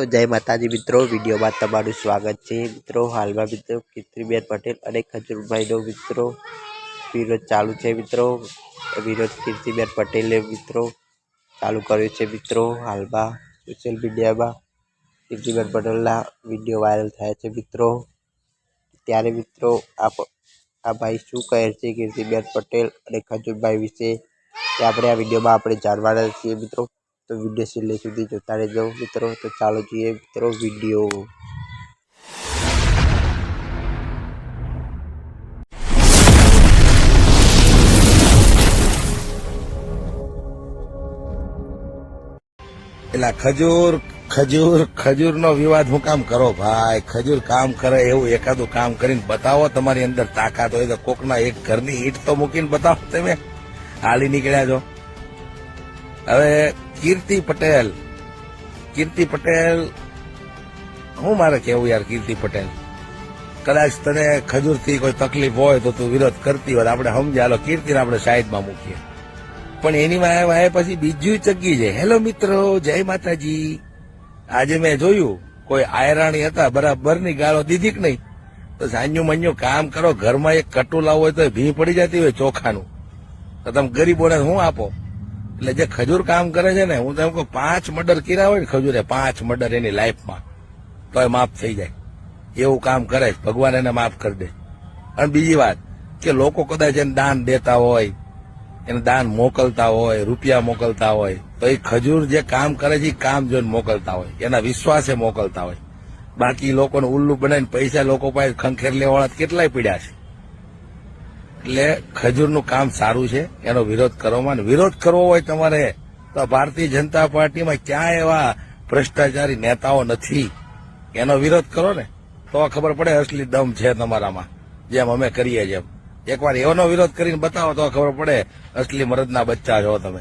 તો જય માતાજી મિત્રો, વિડીયોમાં તમારું સ્વાગત છે. મિત્રો, હાલમાં મિત્રો કીર્તિબેન પટેલ અને ખજુરભાઈનો મિત્રો વિરોધ ચાલુ છે મિત્રો. વિરોધ કીર્તિબેન પટેલે મિત્રો ચાલુ કર્યો છે મિત્રો. હાલમાં સોશિયલ મીડિયામાં કીર્તિબેન પટેલના વીડિયો વાયરલ થયા છે મિત્રો. ત્યારે મિત્રો આપ, આ ભાઈ શું કહે છે કીર્તિબેન પટેલ અને ખજુરભાઈ વિશે તે આપણે આ વિડીયોમાં આપણે જાણવાના છીએ મિત્રો. તો વીડિયો છેલ્લે સુધી જોતા રહેજો. મિત્રો, તો ચાલો જોઈએ મિત્રો વીડિયો એટલે ખજૂર ખજૂર ખજૂર નો વિવાદ હું કામ કરો ભાઈ? ખજૂર કામ કરે, એવું એકાદું કામ કરીને બતાવો. તમારી અંદર તાકાત હોય તો કોકના એક ઘરની ઈટ તો મૂકીને બતાવો તમે. હાલી નીકળ્યા છો. હવે કીર્તિ પટેલ. કીર્તિ પટેલ, હું મારે કેવું યાર કીર્તિ પટેલ? કદાચ તને ખજૂરથી કોઈ તકલીફ હોય તો તું વિરોધ કરતી હોય આપણે સમજાલો કીર્તિને આપણે સાઈડમાં મૂકીએ. પણ એની વાય વાય પછી બીજું ચગી છે હેલો મિત્રો, જય માતાજી. આજે મેં જોયું, કોઈ આયરાણી હતા, બરાબરની ગાળો દીધી કે નહીં? તો સાંજુ મંજુ કામ કરો, ઘરમાં એક કટુ લાવવું હોય તો ભી પડી જતી હોય ચોખાનું. તો તમે ગરીબોને શું આપો? એટલે જે ખજૂર કામ કરે છે ને, હું તો એમ કહું, પાંચ મર્ડર કર્યા હોય ને ખજૂરે, પાંચ મર્ડર એની લાઈફમાં તો એ માફ થઈ જાય. એવું કામ કરે છે. ભગવાન એને માફ કરી દે. અને બીજી વાત, કે લોકો કદાચ એને દાન દેતા હોય, એને દાન મોકલતા હોય, રૂપિયા મોકલતા હોય, તો એ ખજૂર જે કામ કરે છે, એ કામ જોઈને મોકલતા હોય. એના વિશ્વાસે મોકલતા હોય. બાકી લોકોને ઉલ્લુ બનાવીને પૈસા લોકો પાસે ખંખેર લેવાળા કેટલાય પીડ્યા છે. એટલે ખજૂરનું કામ સારું છે, એનો વિરોધ કરવામાં વિરોધ કરવો હોય તમારે, તો ભારતીય જનતા પાર્ટીમાં ક્યાં એવા ભ્રષ્ટાચારી નેતાઓ નથી? એનો વિરોધ કરો ને. તો ખબર પડે અસલી દમ છે તમારામાં, જેમ અમે કરીએ જેમ એકવાર એનો વિરોધ કરીને બતાવો તો ખબર પડે અસલી મરદના બચ્ચા છો તમે.